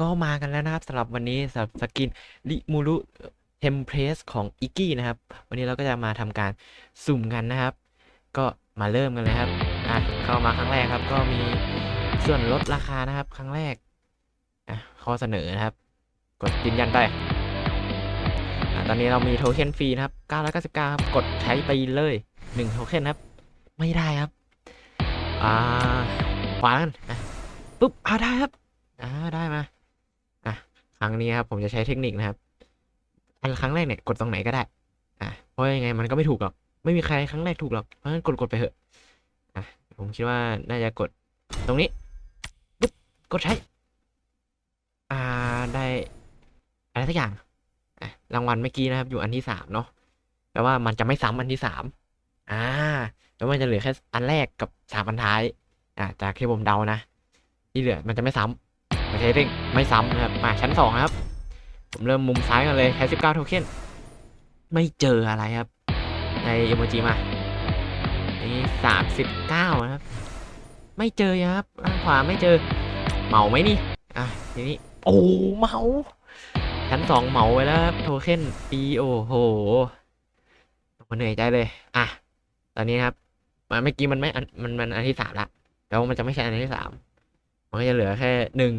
ก็มากันแล้วนะครับสำหรับวันนี้สำหรับสกินริมูรุเทมเพลสของอิกกี้นะครับ วันนี้เราก็จะมาทำการสุ่มกันนะครับ ก็มาเริ่มกันเลยครับอะเข้ามาครั้งแรกครับ ก็มีส่วนลดราคานะครับ ครั้งแรกอะข้อเสนอนะครับ กดยืนยันไปอะตอนนี้เรามีโทเค็นฟรีนะครับ 999ครับกดใช้ไปเลย1โทเค็นครับ ไม่ได้ครับอ่าขวากันอะปุ๊บอ่าได้ครับอ่าได้มา ครั้งนี้ครับผมจะใช้เทคนิคนะครับ อันครั้งแรกเนี่ยกดตรงไหนก็ได้ อะเพราะยังไงมันก็ไม่ถูกหรอก ไม่มีใครครั้งแรกถูกหรอก เพราะฉะนั้นกดกดไปเถอะ อะผมคิดว่าน่าจะกดตรงนี้ปุ๊บกดใช้ อ่าได้อะไรสักอย่าง อะรางวัลเมื่อกี้นะครับอยู่อันที่สามเนาะ แปลว่ามันจะไม่ซ้ำอันที่สามอ่า แล้วมันจะเหลือแค่อันแรกกับสามอันท้าย อ่าจากที่ผมเดานะ ที่เหลือมันจะไม่ซ้ำ ไม่ใช่เร่งไม่ซ้ำนะครับ มาชั้นสองครับ ผมเริ่มมุมซ้ายกันเลยแค่สิบเก้าโทเค็นไม่เจออะไรครับ ในเอโมจิมา นี่สามสิบเก้านะครับ ไม่เจอครับด้านขวาไม่เจอ เหมาไหมนี่ อะ ทีนี้ โอ้เมา ชั้นสองเหมาไว้แล้วครับโทเค็นปีโอโหมันเหนื่อยใจเลย อะ ตอนนี้ครับมาเมื่อกี้มันไม่มันมันอันที่สามละแต่ว่ามันจะไม่ใช่อันที่สามมันก็จะเหลือแค่หนึ่ง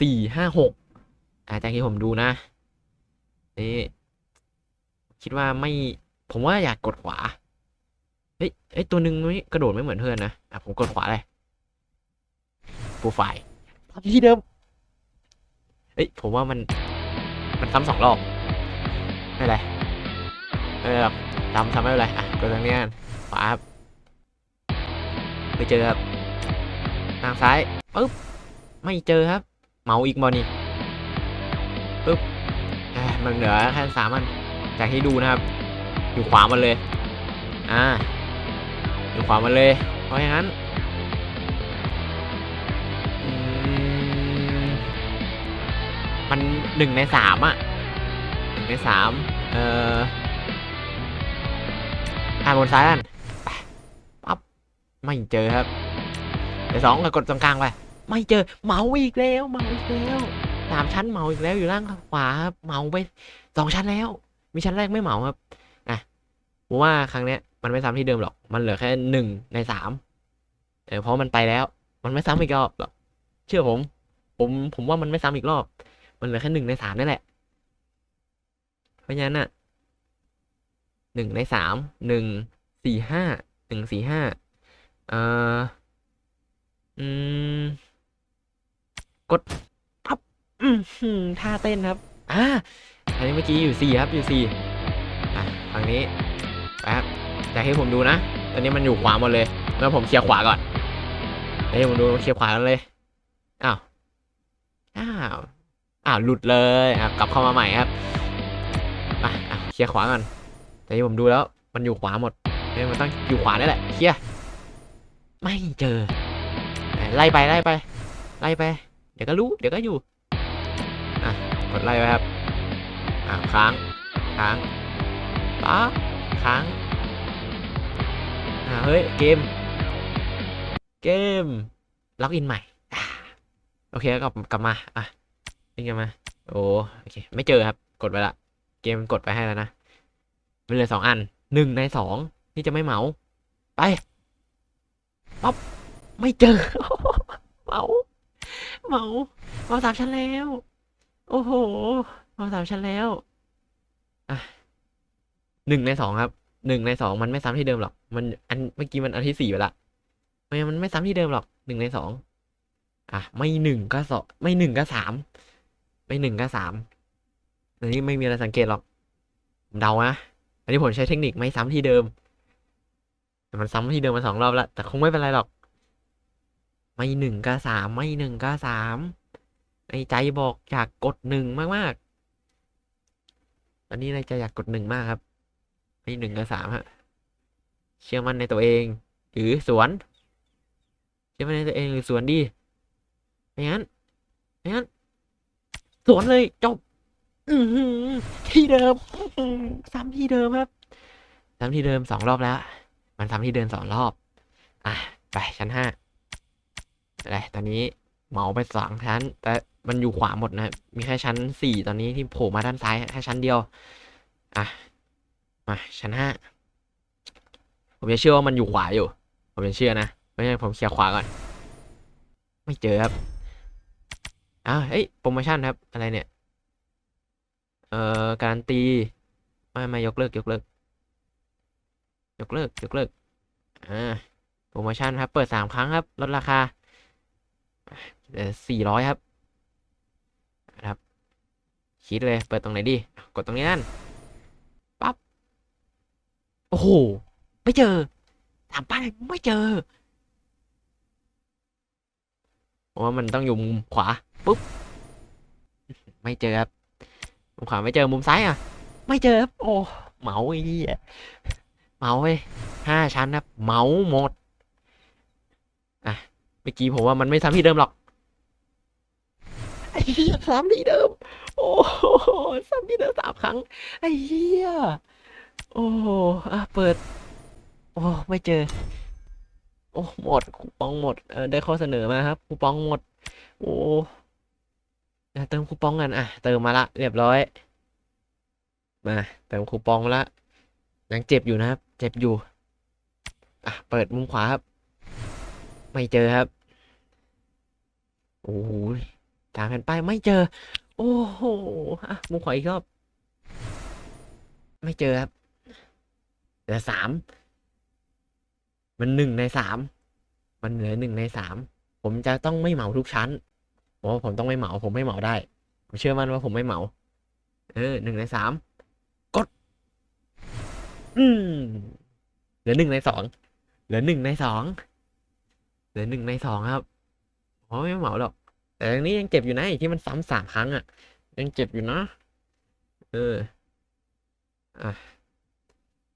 สี่ห้าหกอาจากที่ผมดูนะนี่คิดว่าไม่ ผมว่าอยากกดขวา เฮ้ยเอ้ยตัวหนึ่งไม่กระโดดไม่เหมือนเพื่อนนะ อะผมกดขวาเลยโปรไฟล์ที่เดิมเอ้ยผมว่ามัน มันซ้ำสองรอบ ไม่เป็นไรไม่เป็นไรหรอกซ้ำซ้ำไม่เป็นไร อะกดตรงนี้ขวาไปเจอครับ ทางซ้ายปึ๊บ ไม่เจอครับ เมาอีกมอนี่ปึ๊บมันเหลือแค่สามอันจากที่ดูนะครับ อยู่ขวามันเลย อ่า อยู่ขวามันเลย เพราะอย่างนั้นมันหนึ่งในสามอะหนึ่งในสามเอ่ออ่าบนซ้ายอันปปั๊บไม่เจอครับเดี๋ยวสองก็กดตรงกลางไป ไม่เจอเมาอีกแล้วเมาอีกแล้วสามชั้นเมาอีกแล้วอยู่ล่างขวาครับเมาไปสองชั้นแล้ว มีชั้นแรกไม่เมาครับอะผมว่าครั้งเนี้ย มันไม่ซ้ำที่เดิมหรอก มันเหลือแค่หนึ่งในสามเออเพราะมันไปแล้ว มันไม่ซ้ำอีกรอบหรอกเชื่อผม ผมผมว่ามันไม่ซ้ำอีกรอบ มันเหลือแค่หนึ่งในสามนี่แหละ เพราะฉะนั้นอะหนึ่งในสามหนึ่งสี่ห้าหนึ่งสี่ห้าเอ่ออืม กดปั๊บอืมท่าเต้นครับ อ่า อันนี้เมื่อกี้อยู่สี่ครับอยู่สี่อะฝั่งนี้ไปครับจากที่ผมดูนะ ตอนนี้มันอยู่ขวาหมดเลยแล้วผมเคลียร์ขวาก่อนเดี๋ยวผมดูเคลียร์ขวากันเลย อ้าว อ้าว อ้าว หลุดเลยอะกลับเข้ามาใหม่ครับอะอะเคลียร์ขวาก่อนแต่ที่ผมดูแล้ว มันอยู่ขวาหมดเอ้ยมันต้องอยู่ขวานี่แหละ เคลียร์ ไม่เจอ ไล่ไปไล่ไป ไล่ไป เดี๋ยวก็รู้ เดี๋ยวก็อยู่ อะ กดไล่ไปครับ อะค้าง ค้างป๊าค้าง อ่าเฮ้ย เกม เกม ล็อกอินใหม่ โอเคกลับกลับมา อะนี่กันมา โอ้ โอเค ไม่เจอครับ กดไปละ เกมกดไปให้แล้วนะมันเหลือสองอัน หนึ่งในสองที่จะไม่เมา ไปป๊อปไม่เจอ เมา เหมาเหมาสามชั้นแล้ว โอ้โหเหมาสามชั้นแล้วอะหนึ่งในสองครับหนึ่งในสองมันไม่ซ้ำที่เดิมหรอก มันอันเมื่อกี้มันอันที่สี่ไปละไม่มันไม่ซ้ำที่เดิมหรอกหนึ่งในสองอะไม่หนึ่งก็สองไม่หนึ่งก็สามไม่หนึ่งก็สามอันนี้ไม่มีอะไรสังเกตหรอกผมเดานะอันนี้ผมใช้เทคนิคไม่ซ้ำที่เดิมแต่มันซ้ำที่เดิมมาสองรอบแล้วแต่คงไม่เป็นไรหรอก ไม่หนึ่งก็สามไม่หนึ่งก็สามในใจบอกอยากกดหนึ่งมากๆ ตอนนี้ในใจอยากกดหนึ่งมากครับ ไม่หนึ่งก็สามฮะ เชื่อมั่นในตัวเอง หรือสวน เชื่อมั่นในตัวเองหรือสวนดีไม่งั้นไม่งั้น สวนเลยจบ อืที่เดิมซ้ำที่เดิมครับซ้ำที่เดิมสองรอบแล้ว มันซ้ำที่เดิมสองรอบ อะ ไปชั้นห้า อะไรตอนนี้เหมาไปสองชั้น แต่มันอยู่ขวาหมดนะ มีแค่ชั้นสี่ตอนนี้ที่โผล่มาด้านซ้ายแค่ชั้นเดียว อะ มาชั้นห้า ผมจะเชื่อว่ามันอยู่ขวาอยู่ ผมจะเชื่อนะไม่ใช่ผมเคลียร์ขวาก่อน ไม่เจอครับ อ้าวเอ้ย โปรโมชั่นครับ อะไรเนี่ย เอ่อ การันตี ไม่ไม่ยกเลิก ยกเลิก ยกเลิก ยกเลิก อ่า โปรโมชั่นครับ เปิดสามครั้งครับ ลดราคา สี่ร้อยครับนะครับ คิดเลย เปิดตรงไหนดี กดตรงนี้นั่น ปั๊บ โอ้โห ไม่เจอ ถามป้าเลยไม่เจอผมว่ามันต้องอยู่มุมขวา ปุ๊บ ไม่เจอครับ มุมขวาไม่เจอ มุมซ้ายอะ ไม่เจอครับ โอ้ เมาไอ้เหี้ยเมาไปห้าชั้นครับ เมาหมด เมื่อกี้ผมว่ามันไม่ซ้ำที่เดิมหรอกไอ้เหี้ยซ้ำที่เดิม โอ้โหซ้ำที่เดิมสามครั้ง ไอ้เหี้ย โอ้โหอะเปิด โอ้ ไม่เจอ โอ้ หมด คูปองหมด เออ ได้ข้อเสนอมาครับ คูปองหมด โอ้อะเติมคูปองกัน อะ เติมมาละ เรียบร้อย มา เติมคูปองละ ยังเจ็บอยู่นะครับ เจ็บอยู่ อะ เปิดมุมขวาครับ ไม่เจอครับ โอ้โหตามแผ่นป้ายไม่เจอ โอ้โหอะมุมขวาอีกรอบ ไม่เจอครับเหลือสาม มันหนึ่งในสาม มันเหลือหนึ่งในสาม ผมจะต้องไม่เหมาทุกชั้นผมว่าผมต้องไม่เหมา ผมไม่เหมาได้ ผมเชื่อมั่นว่าผมไม่เหมา เออหนึ่งในสาม กด อืมเหลือหนึ่งในสอง เหลือหนึ่งในสอง เหลือหนึ่งในสองครับผมว่าไม่เหมาหรอก แต่อันนี้ยังเจ็บอยู่นะไอ้ที่มันซ้ำสามครั้งอะ ยังเจ็บอยู่นะเอออะ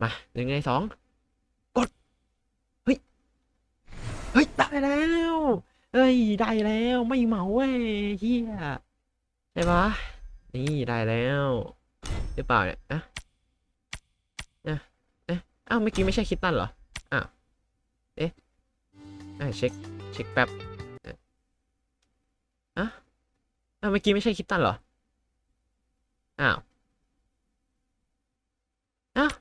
มาหนึ่งในสองกดเฮ้ยเฮ้ยได้แล้วเฮ้ยได้แล้วไม่เหมาเว้ยเฮียใช่ปะนี่ได้แล้วหรือเปล่าเนี่ยอะอะเอ๊ะอ้าวเมื่อกี้ไม่ใช่คิตตันเหรอ เช็ค เช็คแป๊บอะอะอ้าเมื่อกี้ไม่ใช่คิตตันเหรอ อ้าวอ้าว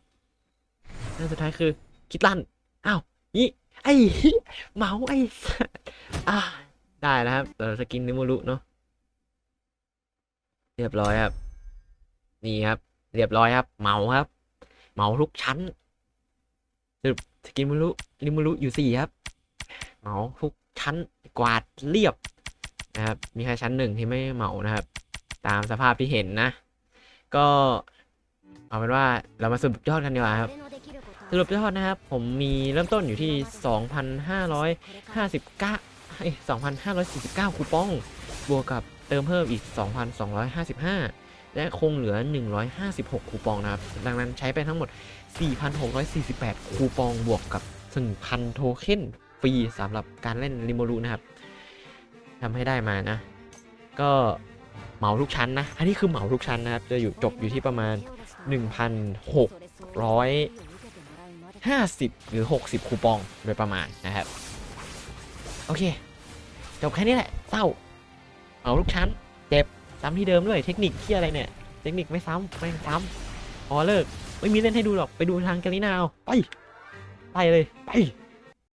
อันสุดท้ายคือคิตตัน อ้าวนี่ไอ้เหี้เมาไอ้สัสอะได้แล้วครับเดี๋ยวสกินนิโมรุเนาะ เรียบร้อยครับ นี่ครับ เรียบร้อยครับ เมาครับ เมาทุกชั้นสรุปสกินนิโมรุนิโมรุอยู่สี่ครับ เหมาทุกชั้นกวาดเรียบนะครับ มีแค่ชั้นหนึ่งที่ไม่เหมานะครับ ตามสภาพที่เห็นนะ ก็เอาเป็นว่าเรามาสรุปยอดกันดีกว่าครับสรุปยอดนะครับ ผมมีเริ่มต้นอยู่ที่ 2,559เอ้ย2,549 คูปอง บวกกับเติมเพิ่มอีก 2,255 และคงเหลือ 156 คูปองนะครับ ดังนั้นใช้ไปทั้งหมด 4,648 คูปองบวกกับ 1,000 โทเค็น ฟรีสำหรับการเล่นริโมรูนะครับทำให้ได้มานะ ก็เหมาทุกชั้นนะ อันนี้คือเหมาทุกชั้นนะครับ จะอยู่จบอยู่ที่ประมาณ 1,650 หรือ 60 คูปองโดยประมาณนะครับ โอเค จบแค่นี้แหละเศร้าเอาลูกชั้น เจ็บซ้ำที่เดิมด้วย เทคนิคที่อะไรเนี่ย เทคนิคไม่ซ้ำไม่ซ้ำพอเลิก ไม่มีเล่นให้ดูหรอก ไปดูทางกาลินาเอาไป ไปเลย ไป